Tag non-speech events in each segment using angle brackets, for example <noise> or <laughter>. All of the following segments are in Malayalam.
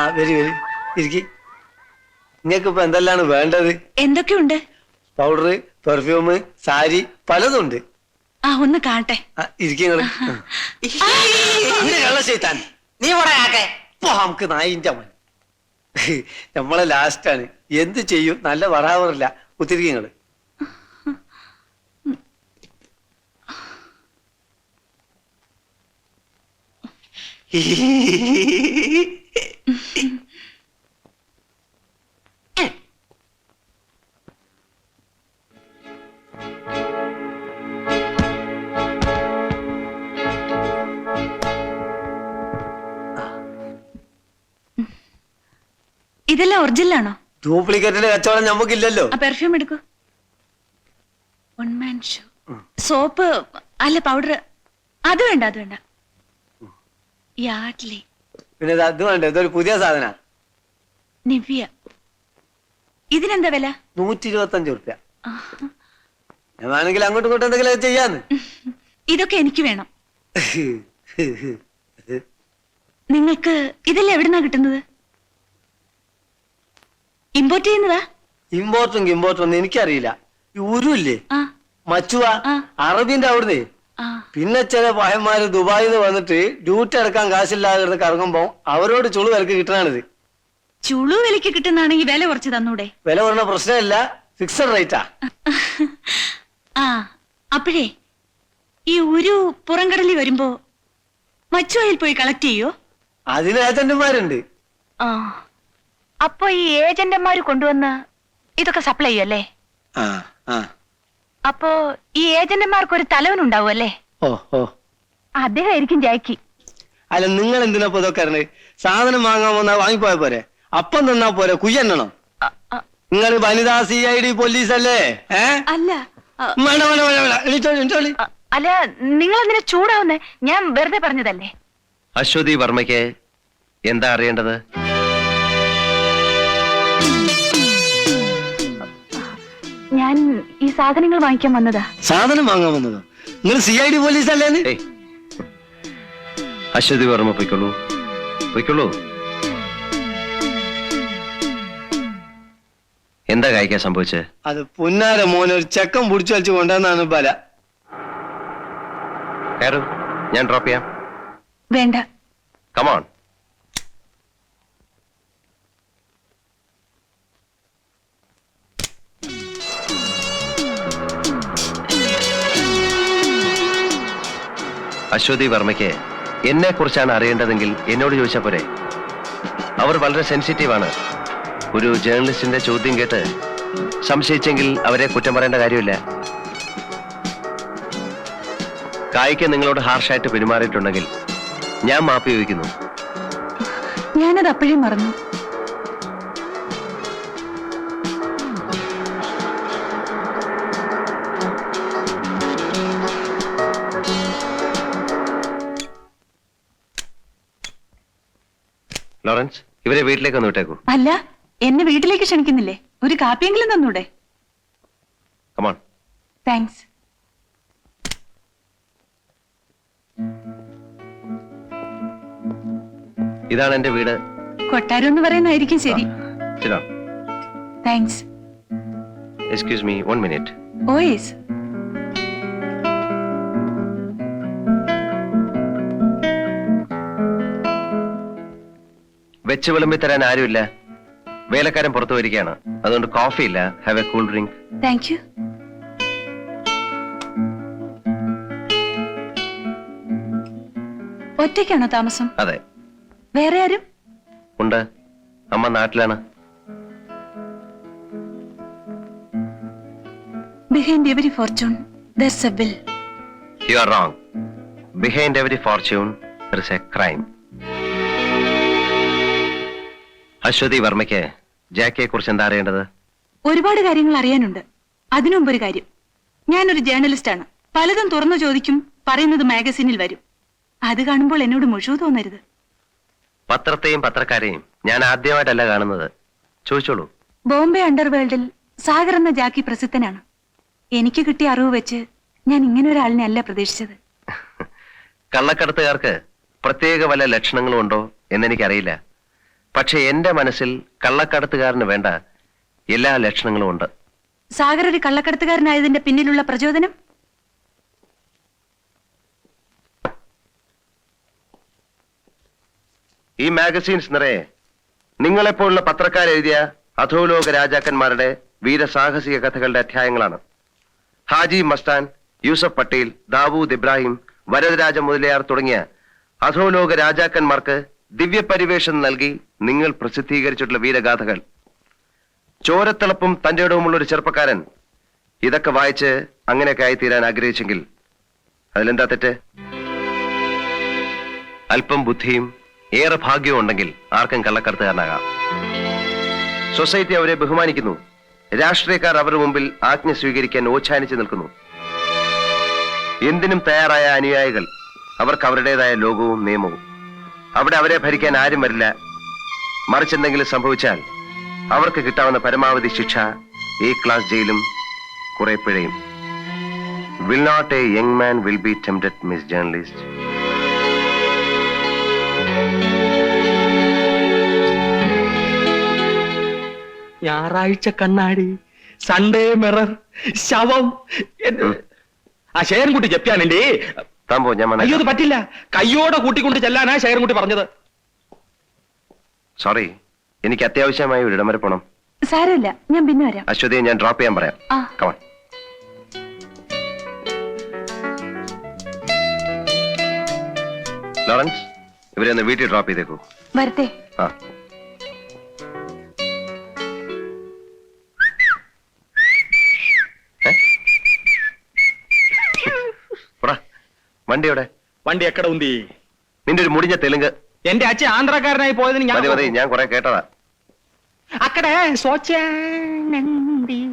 ആ വരി വരി. ഇരിക്കി. നിങ്ങൾക്ക് ഇപ്പൊ എന്തെല്ലാണ് വേണ്ടത്? എന്തൊക്കെയുണ്ട്? പൗഡർ പെർഫ്യൂം സാരി പലതുണ്ട്. ആ ഒന്ന് കാണട്ടെ. ആ, ഇരിക്ക് നിങ്ങൾ. ഇങ്ങനെ കള്ള ചെയ്താൻ. നീ പറയാക്കെ ഇപ്പൊ നമുക്ക് നായിന്റെ മൻ. നമ്മളെ ലാസ്റ്റാണ് എന്ത് ചെയ്യും? നല്ല വറാവറില്ല കുത്തിരിക്കും നിങ്ങൾ. ഇതെല്ലാം ഒറിജിനൽ ആണോ? ഡ്യൂപ്ലിക്കേറ്റിന്റെ കച്ചവടം നമുക്കില്ലല്ലോ ആ പെർഫ്യൂം എടുക്കൂ. വൺ മാൻ ഷോ സോപ്പ് അല്ല പൗഡർ അത് വേണ്ട അത് വേണ്ട. യാഡ്ലി പിന്നെ ഇത് അത് വേണ്ട? ഇതൊരു പുതിയ സാധന. നിവ്യ. ഇതിനെന്താ വില? നൂറ്റി ഇരുപത്തി അഞ്ച് റുപ്യ വേണമെങ്കിൽ അങ്ങോട്ടും ഇങ്ങോട്ടും എന്തെങ്കിലും ചെയ്യാന്ന്. ഇതൊക്കെ എനിക്ക് വേണം. <laughs> നിങ്ങൾക്ക് ഇതെല്ലാം എവിടുന്നാ കിട്ടുന്നത്? ഇമ്പോർട്ട് ചെയ്യുന്നതാ? ഇമ്പോർട്ടും ഇമ്പോർട്ടും ഒന്നും എനിക്കറിയില്ല. ഈ ഉരുല്ലേ ആ. മച്ചുവ ആ. അറബിന്റെ അവിടുന്ന്. പിന്നെ ചില പഹന്മാര് ദുബായിൽ നിന്ന് വന്നിട്ട് ഡ്യൂട്ടി അടക്കാൻ കാശില്ലാതെ കറങ്ങുമ്പോ അവരോട് ചുളു വിലക്ക് കിട്ടണാണിത് ചുളു വിലക്ക് കിട്ടുന്നാണെങ്കിൽ വില കുറച്ച് തന്നൂടെ? വില കുറഞ്ഞ പ്രശ്നമില്ല. ഫിക്സഡ് റേറ്റാ ആ. അപ്പോഴേ ഈ ഒരു പുറംകടലിൽ വരുമ്പോ മച്ചുവയിൽ പോയി കളക്ട് ചെയ്യോ? അതിന് ഏജന്റുമാരുണ്ട് ആ. അപ്പൊ ഈ ഏജന്റുമാര് കൊണ്ടുവന്ന് ഇതൊക്കെ സപ്ലൈ ചെയ്യല്ലേ ആ ആ. അപ്പോ ഈ ഏജന്റുമാർക്ക് ഒരു തലവൻ ഉണ്ടാവും അല്ലേ ഓ ജാക്കി. അല്ല നിങ്ങൾ എന്തിനാ ഇപ്പൊ ഇതൊക്കെ അറിഞ്ഞത് സാധനം വാങ്ങാൻ വന്നാ വാങ്ങിപ്പോയ പോരെ? അപ്പം തന്നാ പോരെ? കുയ്യണ്ണണോ നിങ്ങൾ വനിതാ സി ഐ ഡി പോലീസ് അല്ലേ അല്ല ആ, വേണ്ട വേണ്ട വേണ്ട വേണ്ട. എണീറ്റോളി എണീറ്റോളി ആ, അല്ല നിങ്ങൾ എന്തിനാ ചൂടാവുന്നേ? ഞാൻ വെറുതെ പറഞ്ഞതല്ലേ? അശ്വതി വർമ്മയ്ക്ക് എന്താ അറിയേണ്ടത്? ഈ സാധനങ്ങൾ വാങ്ങിക്കാൻ വന്നതാ. സാധനം വാങ്ങാൻ വന്നതോ? നിങ്ങൾ സി ഐ ഡി പോലീസ് അല്ലേ അശ്വതി വർമ്മ പൊയ്ക്കൊള്ളൂ. പൊയ്ക്കൊള്ളൂ. എന്താ കഴിക്കാൻ സംഭവിച്ചത് അത് പുന്നാര മോനെ ഒരു ചെക്കൻ പിടിച്ചു വലിച്ചു കൊണ്ടുവന്നാണ് ബല. കയറും. ഞാൻ ഡ്രോപ്പ് ചെയ്യാം. വേണ്ട. കമോൺ അശ്വതി വർമ്മയ്ക്ക് എന്നെ കുറിച്ചാണ് അറിയേണ്ടതെങ്കിൽ എന്നോട് ചോദിച്ചാൽ പോരെ. അവർ വളരെ സെൻസിറ്റീവ് ആണ്. ഒരു ജേർണലിസ്റ്റിന്റെ ചോദ്യം കേട്ട് സംശയിച്ചെങ്കിൽ അവരെ കുറ്റം പറയേണ്ട കാര്യമില്ല. കായ്ക്ക് നിങ്ങളോട് ഹാർഷായിട്ട് പെരുമാറിയിട്ടുണ്ടെങ്കിൽ ഞാൻ മാപ്പി ചോദിക്കുന്നു. ഞാനത് അപ്പോഴേ മറന്നു. ലോറൻസ് ഇവരെ വീട്ടിലേക്ക് ഒന്ന് വിട്ടേക്കൂ. അല്ല എന്നെ വീട്ടിലേക്ക് ക്ഷണിക്കുന്നില്ലേ? ഒരു കാപ്പിയെങ്കിലും തന്നൂടെ? കമോൺ താങ്ക്സ് ഇതാണ് എന്റെ വീട്. കൊട്ടാരം എന്ന് പറയുന്നതായിരിക്കും ശരി. Thanks excuse me one minute ഓയേസ് വെച്ച് വിളമ്പി തരാൻ ആരുമില്ല. വേലക്കാരൻ പുറത്തു വരികയാണ് അതുകൊണ്ട് കോഫി ഇല്ല. Have a cool drink thank you ഒറ്റയ്ക്കാണോ താമസം? അതെ. വേറെ ആരും? ഉണ്ട്. അമ്മ നാട്ടിലാണ്. Behind every fortune there's a will you are wrong behind every fortune is a crime Aswathy വർമ്മയ്ക്ക് ജാക്കിയെ കുറിച്ച് എന്താ അറിയേണ്ടത്? ഒരുപാട് കാര്യങ്ങൾ അറിയാനുണ്ട്. അതിനുമുമ്പ് ഒരു കാര്യം. ഞാനൊരു ജേർണലിസ്റ്റ് ആണ് പലതും തുറന്നു ചോദിക്കും പറയുന്നത് മാഗസീനിൽ വരും. അത് കാണുമ്പോൾ എന്നോട് മുഴുവൻ തോന്നരുത്. പത്രത്തെയും പത്രക്കാരെയും ഞാൻ ആദ്യമായിട്ടല്ല കാണുന്നത്. ചോദിച്ചോളൂ. ബോംബെ അണ്ടർവേൾഡിൽ സാഗർ എന്ന ജാക്കി പ്രസിദ്ധനാണ്. എനിക്ക് കിട്ടിയ അറിവ് വെച്ച് ഞാൻ ഇങ്ങനെ ഒരാളിനെ അല്ല പ്രതീക്ഷിച്ചത്. കള്ളക്കടത്തുകാർക്ക് പ്രത്യേക വല്ല ലക്ഷണങ്ങളും ഉണ്ടോ എന്നെനിക്കറിയില്ല. പക്ഷെ എന്റെ മനസ്സിൽ കള്ളക്കടത്തുകാരന് വേണ്ട എല്ലാ ലക്ഷണങ്ങളും ഉണ്ട്. സാഗർ ഒരു കള്ളക്കടത്തുകാരനായതിന്റെ പിന്നിലുള്ള പ്രചോദനം? ഈ മാഗസീൻസ് നിറയെ നിങ്ങളെപ്പോലുള്ള പത്രക്കാരെഴുതിയ അധോലോക രാജാക്കന്മാരുടെ വീരസാഹസിക കഥകളുടെ അധ്യായങ്ങളാണ്. ഹാജി മസ്താൻ യൂസഫ് പട്ടേൽ ദാവൂദ് ഇബ്രാഹിം വരദരാജ മുതലയാർ തുടങ്ങിയ അധോലോക രാജാക്കന്മാർക്ക് ദിവ്യപരിവേഷം നൽകി നിങ്ങൾ പ്രസിദ്ധീകരിച്ചിട്ടുള്ള വീരഗാഥകൾ. ചോരത്തിളപ്പും തന്റെ ഇടവുമുള്ള ഒരു ചെറുപ്പക്കാരൻ. ഇതൊക്കെ വായിച്ച് അങ്ങനെയൊക്കെ ആയിത്തീരാൻ ആഗ്രഹിച്ചെങ്കിൽ അതിലെന്താ തെറ്റ്? അല്പം ബുദ്ധിയും ഏറെ ഭാഗ്യവും ഉണ്ടെങ്കിൽ ആർക്കും കള്ളക്കടത്തുകാരനാകാം. സൊസൈറ്റി അവരെ ബഹുമാനിക്കുന്നു. രാഷ്ട്രീയക്കാർ അവരുടെ മുമ്പിൽ ആജ്ഞ സ്വീകരിക്കാൻ ഓച്ഛാനിച്ചു നിൽക്കുന്നു. എന്തിനും തയ്യാറായ അനുയായികൾ. അവർക്ക് അവരുടേതായ ലോകവും നിയമവും. അവിടെ അവരെ ഭരിക്കാൻ ആരും വരില്ല. മറിച്ച് എന്തെങ്കിലും സംഭവിച്ചാൽ അവർക്ക് കിട്ടാവുന്ന പരമാവധി ശിക്ഷ ഈ ക്ലാസ് ജയിലും കുറെ പിഴയും. Will not a young man will be tempted miss journalist ഞായറാഴ്ച കണ്ണാടി സൺഡേ മിറർ ശവം ആ ശേരൻകുട്ടി ജപ്തിയാണെന്റെ താൻ പോ ഞാൻ അയ്യോ. പറ്റില്ല. കയ്യോടെ കൂട്ടിക്കൊണ്ട് ചെല്ലാനാ ശേഖരൻകുട്ടി പറഞ്ഞത്. സോറി എനിക്ക് അത്യാവശ്യമായി ഒരിടം വരെ പോണം. സാരമില്ല. ഞാൻ പിന്നെ വരാം. അശ്വതിയെ ഞാൻ ഡ്രോപ്പ് ചെയ്യാൻ പറയാം. ആ. കമാൺ ലോറൻസ് ഇവരെ ഒന്ന് വീട്ടിൽ ഡ്രോപ്പ് ചെയ്തേക്കൂ. വരട്ടെ. ആ. വണ്ടി എവിടെ? വണ്ടി എക്കട ഉന്തി. നിന്റെ ഒരു മുടിഞ്ഞ തെലുങ്ക്. എന്റെ അച്ഛൻ ആന്ധ്രാക്കാരനായി പോയതിന് ഞാൻ മതി മതി ഞാൻ കുറെ കേട്ടതാ. അക്കടെ സ്വച്ഛാനന്ദി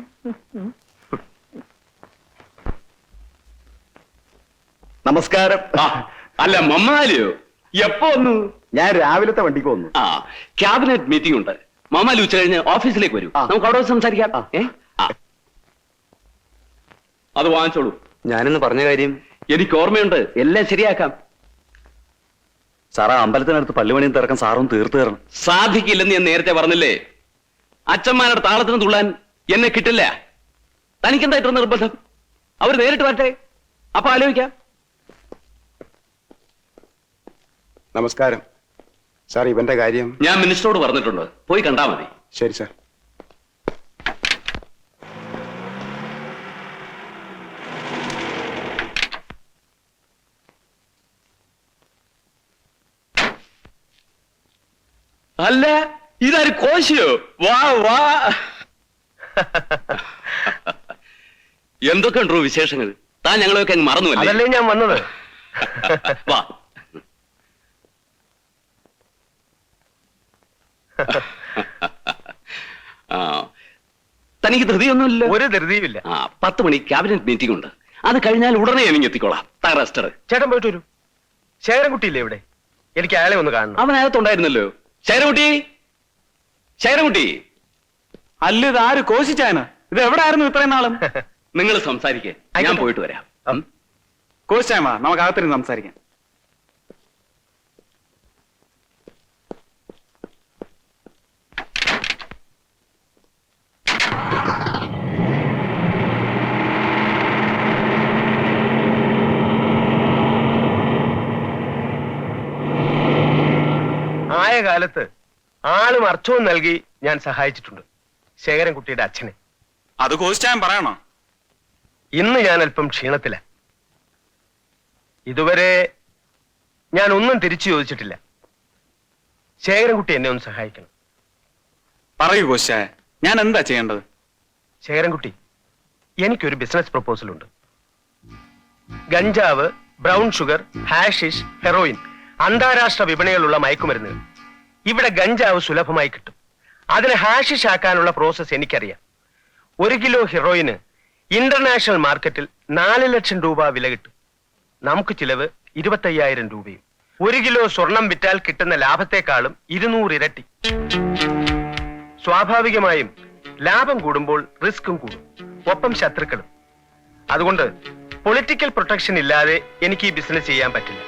നമസ്കാരം. അല്ല മമ്മാലിയോ? എപ്പോ വന്നു? ഞാൻ രാവിലത്തെ വണ്ടിക്ക് വന്നു. ആ ക്യാബിനറ്റ് മീറ്റിംഗ് ഉണ്ട്. മമ്മാലി ഉച്ച കഴിഞ്ഞ് ഓഫീസിലേക്ക് വരൂ. ആ. നമുക്ക് അവിടെ വെച്ച് സംസാരിക്കാം. ആ. ഏ? ആ. അത് വാങ്ങിച്ചോളൂ. ഞാനിന്ന് പറഞ്ഞ കാര്യം എനിക്ക് ഓർമ്മയുണ്ട്. എല്ലാം ശരിയാക്കാം. സാറാ അമ്പലത്തിനടുത്ത് പള്ളിമണിയും തിറക്കാൻ സാറും തീർത്തു തരണം. സാധിക്കില്ലെന്ന് ഞാൻ നേരത്തെ പറഞ്ഞില്ലേ? അച്ഛന്മാരുടെ താളത്തിന് തുള്ളാൻ എന്നെ കിട്ടില്ല. തനിക്കെന്തായിട്ടൊരു നിർബന്ധം? അവർ നേരിട്ട് വരട്ടെ. അപ്പൊ ആലോചിക്കാം. നമസ്കാരം. സാർ ഇവന്റെ കാര്യം ഞാൻ മിനിസ്റ്ററോട് പറഞ്ഞിട്ടുണ്ട്. പോയി കണ്ടാ മതി. ശരി സാർ. അല്ല ഇതാര് കോശിയോ? വാ വാ. എന്തൊക്കെ ഉണ്ടോ വിശേഷങ്ങൾ? താൻ ഞങ്ങളൊക്കെ അങ്ങ് മറന്നു അതല്ലേ ഞാൻ വന്നത്. വാ. ആ. തനിക്ക് ധൃതിയൊന്നുമില്ല? ഒരു ധൃതിയുമില്ല. ആ പത്ത് മണി ക്യാബിനറ്റ് മീറ്റിംഗ് ഉണ്ട് അത് കഴിഞ്ഞാൽ ഉടനെ എനിക്ക് എത്തിക്കോളാം. റെസ്റ്റർ ചേട്ടൻ പോയിട്ട് വരൂ. ശേഖരൻകുട്ടിയില്ലേ ഇവിടെ? എനിക്ക് അയാളെ ഒന്ന് കാണണം. അവൻ അകത്തുണ്ടായിരുന്നല്ലോ. ശൈരകുട്ടി ശൈരകുട്ടി അല്ല ഇത് ആര് കോശിച്ചായന ഇത് എവിടെ ആയിരുന്നു ഇത്രയും നാളും? <laughs> നിങ്ങൾ സംസാരിക്കേ. ഞാൻ പോയിട്ട് വരാം? കോശിച്ചായ നമുക്ക് അകത്തിരുന്ന് സംസാരിക്കാം. ആയ കാലത്ത് ആളും അർത്ഥവും നൽകി ഞാൻ സഹായിച്ചിട്ടുണ്ട്. ശേഖരൻ കുട്ടിയുടെ അച്ഛനെ. അത് കോശിച്ചായൻ പറയണോ? ഇന്ന് ഞാൻ അല്പം ക്ഷീണത്തില. ഇതുവരെ ഞാൻ ഒന്നും തിരിച്ചു ചോദിച്ചിട്ടില്ല. ശേഖരൻകുട്ടി എന്നെ ഒന്ന് സഹായിക്കണം. പറയൂ കോശായ ഞാൻ എന്താ ചെയ്യേണ്ടത്? ശേഖരൻകുട്ടി എനിക്കൊരു ബിസിനസ് പ്രപ്പോസൽ ഉണ്ട് ഗഞ്ചാവ് ബ്രൗൺ ഷുഗർ ഹാഷിഷ് ഹെറോയിൻ അന്താരാഷ്ട്ര വിപണികളുള്ള മയക്കുമരുന്നുകൾ. ഇവിടെ ഗഞ്ചാവ് സുലഭമായി കിട്ടും. അതിന് ഹാഷിഷ് ആക്കാനുള്ള പ്രോസസ് എനിക്കറിയാം. ഒരു കിലോ ഹീറോയിന് ഇന്റർനാഷണൽ മാർക്കറ്റിൽ നാല് ലക്ഷം രൂപ വില കിട്ടും. നമുക്ക് ചിലവ് ഇരുപത്തയ്യായിരം രൂപയും. ഒരു കിലോ സ്വർണം വിറ്റാൽ കിട്ടുന്ന ലാഭത്തെക്കാളും ഇരുന്നൂറ് ഇരട്ടി. സ്വാഭാവികമായും ലാഭം കൂടുമ്പോൾ റിസ്ക്കും കൂടും. ഒപ്പം ശത്രുക്കളും. അതുകൊണ്ട് പൊളിറ്റിക്കൽ പ്രൊട്ടക്ഷൻ ഇല്ലാതെ എനിക്ക് ഈ ബിസിനസ് ചെയ്യാൻ പറ്റില്ല.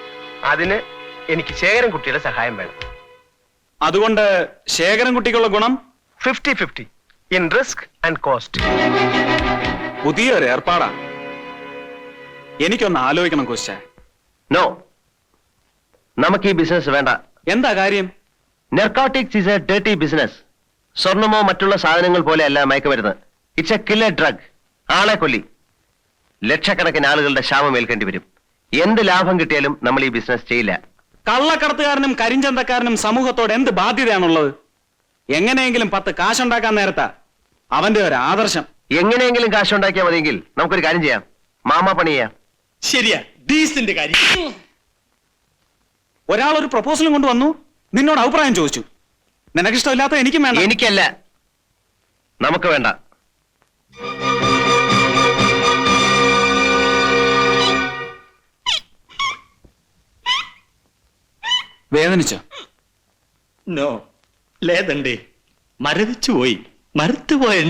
അതിന് എനിക്ക് ശേഖരൻകുട്ടിയുടെ സഹായം വേണം. അതുകൊണ്ട് ശേഖരൻ കുട്ടിക്കുള്ള ഗുണം? Fifty fifty. In risk and cost. പുതിയൊരു ഏർപ്പാടാ. എനിക്കൊന്ന് ആലോചിക്കണം കോശ നോ. നമുക്ക് ഈ ബിസിനസ് വേണ്ട. എന്താ കാര്യം? Narcotics is a dirty business സ്വർണമോ മറ്റുള്ള സാധനങ്ങൾ പോലെയല്ല മയക്കുമരുന്ന്. ഇറ്റ്സ് എ കില്ലർ ഡ്രഗ് ആളെ കൊല്ലി. ലക്ഷക്കണക്കിന് ആളുകളുടെ ശാപം ഏൽക്കേണ്ടി വരും. എന്ത് ലാഭം കിട്ടിയാലും നമ്മൾ ഈ ബിസിനസ് ചെയ്യില്ല. കള്ളക്കടത്തുകാരനും കരിഞ്ചന്തക്കാരനും സമൂഹത്തോട് എന്ത് ബാധ്യതയാണുള്ളത്? എങ്ങനെയെങ്കിലും പത്ത് കാശുണ്ടാക്കാൻ നേരത്താ അവന്റെ ഒരു ആദർശം. എങ്ങനെയെങ്കിലും കാശുണ്ടാക്കിയാൽ മതിയെങ്കിൽ നമുക്കൊരു കാര്യം ചെയ്യാം. മാമ പണി ചെയ്യാം. ശരിയാ ഡീസിന്റെ കാര്യം. ഒരാൾ ഒരു പ്രപ്പോസലും കൊണ്ടുവന്നു നിന്നോട് അഭിപ്രായം ചോദിച്ചു. നിനക്കിഷ്ടമില്ലാത്ത എനിക്കും വേണ്ട. എനിക്കല്ല. നമുക്ക് വേണ്ട. വേദനിച്ചോ? നോ പോയി.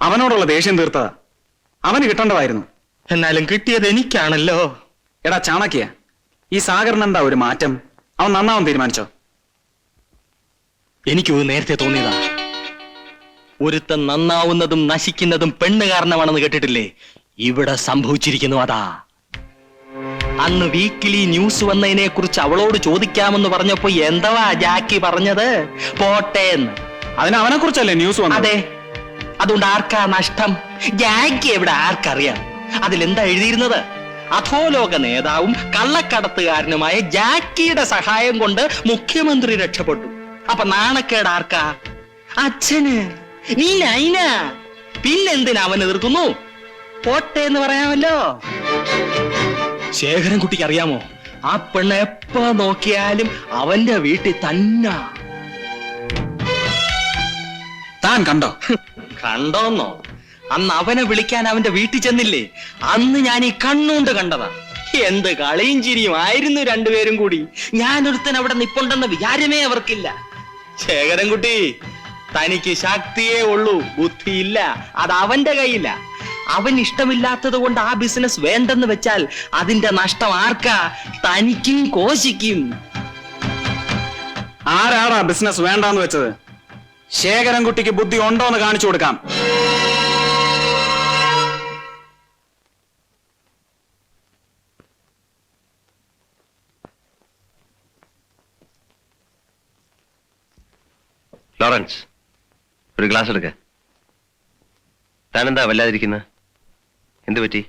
അവനോടുള്ള ദേഷ്യം തീർത്തതാ. അവന് കിട്ടേണ്ടതായിരുന്നു. എന്നാലും കിട്ടിയത് എനിക്കാണല്ലോ. എടാ ചാണക്യ ഈ സാഗറിന് എന്താ ഒരു മാറ്റം? അവൻ നന്നാവാൻ തീരുമാനിച്ചോ? എനിക്കത് നേരത്തെ തോന്നിയതാ. ഒരുത്തൻ നന്നാവുന്നതും നശിക്കുന്നതും പെണ്ണ് കാരണമാണെന്ന് കേട്ടിട്ടില്ലേ? ഇവിടെ സംഭവിച്ചിരിക്കുന്നു അതാ. അന്ന് വീക്കിലി ന്യൂസ് വന്നതിനെ കുറിച്ച് അവളോട് ചോദിക്കാമെന്ന് പറഞ്ഞപ്പോ എന്തവാ ജാക്കി പറഞ്ഞത്? പോട്ടെ എന്ന് അതിന് അവനെ കുറിച്ചല്ലേ ന്യൂസ് വന്നത്? അതെ. അതുകൊണ്ട് ആർക്കാ നഷ്ടം? ജാക്കി എവിടെ? ആർക്കറിയാം. എന്താ എഴുതിയിരുന്നത്? അധോലോക നേതാവും കള്ളക്കടത്തുകാരനുമായ ജാക്കിയുടെ സഹായം കൊണ്ട് മുഖ്യമന്ത്രി രക്ഷപ്പെട്ടു. അപ്പൊ നാണക്കേട് ആർക്കാ? അച്ഛന്. നീ നൈന പിന്നെന്തിനാ അവൻ എതിർക്കുന്നു? പോട്ടെ എന്ന് പറയാമല്ലോ. ശേഖരൻകുട്ടിക്ക് അറിയാമോ? ആ പെണ്ണ എപ്പോ നോക്കിയാലും അവന്റെ വീട്ടിൽ തന്നെ. താൻ കണ്ടോ? കണ്ടോന്നോ? അന്ന് അവനെ വിളിക്കാൻ അവന്റെ വീട്ടിൽ ചെന്നില്ലേ? അന്ന് ഞാൻ ഈ കണ്ണുകൊണ്ട് കണ്ടതാ. എന്ത് കളിയും ചിരിയും ആയിരുന്നു രണ്ടുപേരും കൂടി. ഞാൻ ഞാനൊരുത്തൻ അവിടെ നിപ്പുണ്ടെന്ന വിചാരമേ അവർക്കില്ല. ശേഖരൻകുട്ടി തനിക്ക് ശക്തിയേ ഉള്ളൂ ബുദ്ധിയില്ല അത് അവന്റെ കയ്യില്ല അവൻ ഇഷ്ടമില്ലാത്തത് കൊണ്ട് ആ ബിസിനസ് വേണ്ടെന്ന് വെച്ചാൽ അതിന്റെ നഷ്ടം ആർക്കാ? തനിക്കും കോശിക്കും. ആരാടാ ബിസിനസ് വേണ്ടാന്ന് വെച്ചത്? ശേഖരൻകുട്ടിക്ക് ബുദ്ധി ഉണ്ടോ എന്ന് കാണിച്ചു കൊടുക്കാം. ലോറൻസ് ഒരു ഗ്ലാസ് എടുക്ക. താനെന്താ വല്ലാതിരിക്കുന്നത് എന്തു പറ്റി?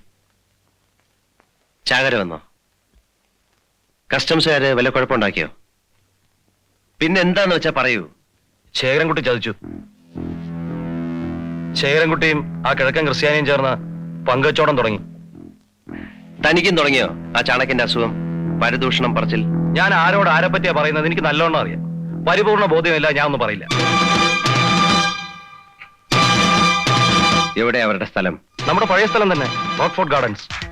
ചാകര വന്നോ? കസ്റ്റംസുകാര് വല്ല കുഴപ്പമുണ്ടാക്കിയോ? പിന്നെ എന്താന്ന് വെച്ചാ പറയൂ. ശേഖരൻകുട്ടി ചതിച്ചു. ശേഖരൻകുട്ടിയും ആ കിഴക്കൻ ക്രിസ്ത്യാനിയും ചേർന്ന് പങ്കുവച്ചോടം തുടങ്ങി. തനിക്കും തുടങ്ങിയോ ആ ചാണക്കിന്റെ അസുഖം പരിദൂഷണം പറച്ചിൽ? ഞാൻ ആരോട് ആരെ പറ്റിയാ പറയുന്നത്? എനിക്ക് നല്ലോണം അറിയാം. പരിപൂർണ ബോധ്യമില്ല ഞാൻ ഒന്നും പറയില്ല. എവിടെ അവരുടെ സ്ഥലം? നമ്മുടെ പഴയ സ്ഥലം തന്നെ റോക്ക്ഫോർട്ട് ഗാർഡൻസ്.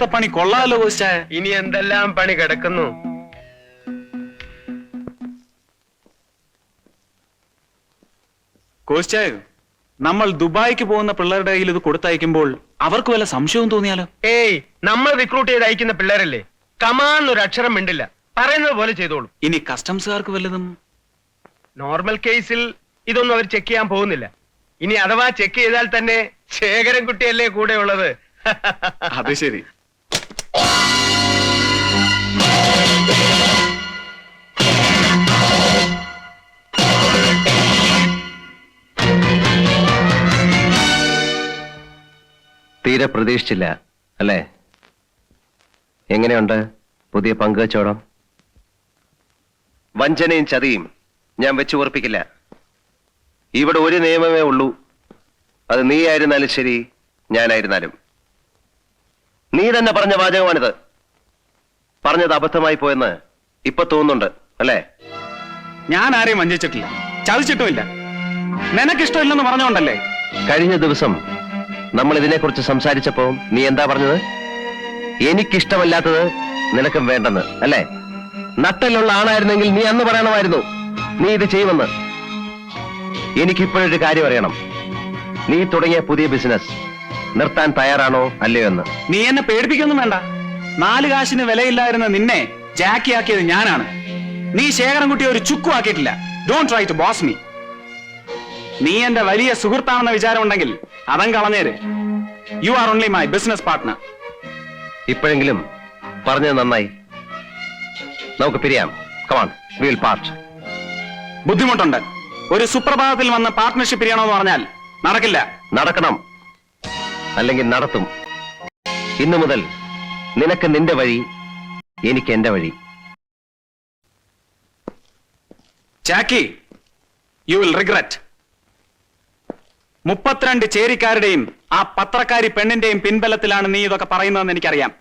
അകത്തെ പണി കൊള്ളാലോ കോശ ഇനി എന്തെല്ലാം പണി കിടക്കുന്നു? നമ്മൾ ദുബായിക്ക് പോകുന്ന പിള്ളേരുടെ കയ്യിൽ ഇത് കൊടുത്തയക്കുമ്പോൾ അവർക്ക് വല്ല സംശയവും തോന്നിയാലോ? ഏയ് നമ്മൾ റിക്രൂട്ട് ചെയ്ത് അയക്കുന്ന പിള്ളേരല്ലേ? കമാന്നൊരു അക്ഷരം മിണ്ടില്ല. പറയുന്നത് പോലെ ചെയ്തോളൂ. ഇനി കസ്റ്റംസുകാർക്ക് വല്ലതും? നോർമൽ കേസിൽ ഇതൊന്നും അവർ ചെക്ക് ചെയ്യാൻ പോകുന്നില്ല. ഇനി അഥവാ ചെക്ക് ചെയ്താൽ തന്നെ ശേഖരൻ കുട്ടിയല്ലേ കൂടെ ഉള്ളത് അത് ശരി. തീരെ പ്രതീക്ഷിച്ചില്ല അല്ലേ? എങ്ങനെയുണ്ട് പുതിയ പങ്കുവച്ചോടം വഞ്ചനയും ചതിയും ഞാൻ വെച്ചു ഉറപ്പിക്കില്ല. ഇവിടെ ഒരു നിയമമേ ഉള്ളൂ. അത് നീ ആയിരുന്നാലും ശരി ഞാനായിരുന്നാലും. നീ തന്നെ പറഞ്ഞ വാചകമാണിത്. പറഞ്ഞത് അബദ്ധമായി പോയെന്ന് ഇപ്പൊ തോന്നുന്നുണ്ട് അല്ലേ? ഞാൻ ആരെയും വഞ്ചിച്ചിട്ടില്ല. ചതിച്ചിട്ടുമില്ല. നിനക്കിഷ്ടമില്ലെന്ന് പറഞ്ഞോണ്ടല്ലേ കഴിഞ്ഞ ദിവസം നമ്മൾ ഇതിനെക്കുറിച്ച് സംസാരിച്ചപ്പോ നീ എന്താ പറഞ്ഞത്? എനിക്കിഷ്ടമല്ലാത്തത് നിനക്കും വേണ്ടെന്ന് അല്ലേ? നട്ടലുള്ള ആണായിരുന്നെങ്കിൽ നീ അന്ന് പറയണമായിരുന്നു. നീ ഇത് ചെയ്യുമെന്ന്. എനിക്കിപ്പോഴൊരു കാര്യം അറിയണം. നീ തുടങ്ങിയ പുതിയ ബിസിനസ് നിർത്താൻ തയ്യാറാണോ അല്ലയോ എന്ന്? നീ എന്നെ പേടിപ്പിക്കൊന്നും വേണ്ട. നാല് കാശിന് വിലയില്ലായിരുന്ന നിന്നെ ജാക്കിയാക്കിയത് ഞാനാണ്. നീ ശേഖരൻകുട്ടി ഒരു ചുക്കും ആക്കിയിട്ടില്ല. Don't try to boss me നീ എന്റെ വലിയ സുഹൃത്താണെന്ന വിചാരമുണ്ടെങ്കിൽ അതം കളഞ്ഞേര്. You are only my business partner ഇപ്പോഴെങ്കിലും പറഞ്ഞത് നന്നായി. നമുക്ക് പിരിയാം. കമാൺ വിൽ പാർട്ട് ബുദ്ധിമുട്ടുണ്ട്. ഒരു സുപ്രഭാതത്തിൽ വന്ന് പാർട്ട്ണർഷിപ്പ് എന്ന് പറഞ്ഞാൽ നടക്കില്ല. നടക്കണം. അല്ലെങ്കിൽ നടത്തും. ഇന്നു മുതൽ നിനക്ക് നിന്റെ വഴി എനിക്ക് എന്റെ വഴി. ചാക്കി യു വിൽ റിഗ്രറ്റ് മുപ്പത്തിരണ്ട് ചേരിക്കാരുടെയും ആ പത്രക്കാരി പെണ്ണിന്റെയും പിൻബലത്തിലാണ് നീ ഇതൊക്കെ പറയുന്നതെന്ന് എനിക്കറിയാം.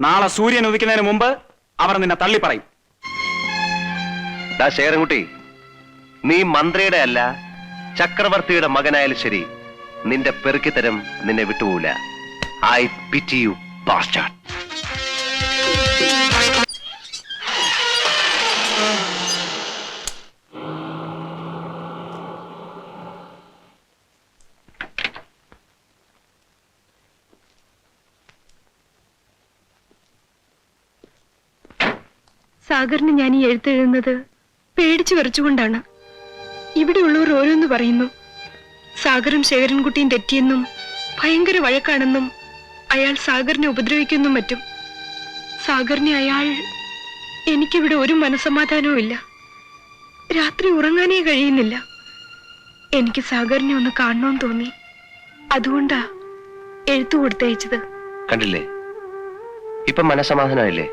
നാളെ സൂര്യൻ ഉദിക്കുന്നതിന് മുമ്പ് അവർ നിന്നെ തള്ളി പറയും ശേരൻകുട്ടി നീ മന്ത്രിയുടെ അല്ല ചക്രവർത്തിയുടെ മകനായാലും ശരി. നിന്റെ പെറുക്കിത്തരം നിന്നെ വിട്ടുപോകില്ല ഐ പിറ്റി യു ബാസ്റ്റാർഡ് സാഗറിന് ഞാൻ ഈ എഴുത്തെഴുതുന്നത് പേടിച്ചു വിറച്ചുകൊണ്ടാണ്. ഇവിടെയുള്ളവർ ഓരോന്ന് പറയുന്നു. സാഗറും ശേഖരൻകുട്ടിയും തെറ്റിയെന്നും ഭയങ്കര വഴക്കാണെന്നും അയാൾ സാഗറിനെ ഉപദ്രവിക്കുന്നും മറ്റും. സാഗറിനെ അയാൾ എനിക്കിവിടെ ഒരു മനസമാധാനവും ഇല്ല. രാത്രി ഉറങ്ങാനേ കഴിയുന്നില്ല. എനിക്ക് സാഗറിനെ ഒന്ന് കാണണമെന്ന് തോന്നി. അതുകൊണ്ടാ എഴുത്തു കൊടുത്തയച്ചത്. കണ്ടില്ലേ? ഇപ്പൊ മനസമാധാനമായില്ലേ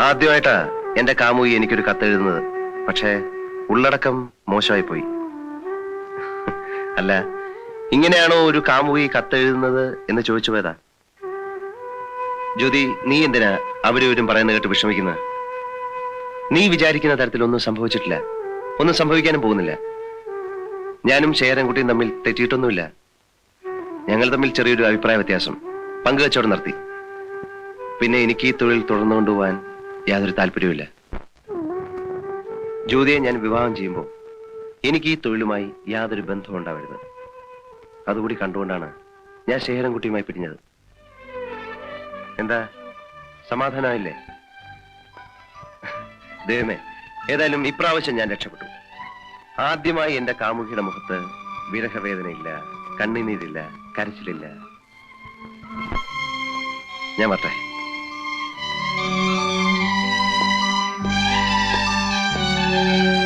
ആദ്യമായിട്ടാ എന്റെ കാമുകി എനിക്കൊരു കത്തെഴുതുന്നത്. പക്ഷേ ഉള്ളടക്കം മോശമായി പോയി അല്ല ഇങ്ങനെയാണോ ഒരു കാമുകി കത്തെഴുതുന്നത് എന്ന് ചോദിച്ചു പോയതാ ജ്യോതി നീ എന്തിനാ അവരവരും പറയുന്ന കേട്ട് വിഷമിക്കുന്നത്? നീ വിചാരിക്കുന്ന തരത്തിൽ ഒന്നും സംഭവിച്ചിട്ടില്ല. ഒന്നും സംഭവിക്കാനും പോകുന്നില്ല. ഞാനും ശേഖരൻകുട്ടിയും തമ്മിൽ തെറ്റിയിട്ടൊന്നുമില്ല. ഞങ്ങൾ തമ്മിൽ ചെറിയൊരു അഭിപ്രായ വ്യത്യാസം. പങ്കുവച്ചോടെ നിർത്തി. പിന്നെ എനിക്ക് ഈ തൊഴിൽ തുടർന്നു കൊണ്ടുപോകാൻ യാതൊരു താല്പര്യവുമില്ല. ജ്യോതിയെ ഞാൻ വിവാഹം ചെയ്യുമ്പോൾ എനിക്ക് ഈ തൊഴിലുമായി യാതൊരു ബന്ധവും ഉണ്ടാവരുത്. അതുകൂടി കണ്ടുകൊണ്ടാണ് ഞാൻ ശേഖരൻകുട്ടിയുമായി പിരിഞ്ഞത്. എന്താ? സമാധാനമായില്ലേ? ദൈവമേ ഏതായാലും ഇപ്രാവശ്യം ഞാൻ രക്ഷപ്പെട്ടു. ആദ്യമായി എന്റെ കാമുകിയുടെ മുഖത്ത് വിരഹവേദനയില്ല കണ്ണുനീരില്ല കരച്ചിലില്ല. ഞാൻ വട്ടെ ആ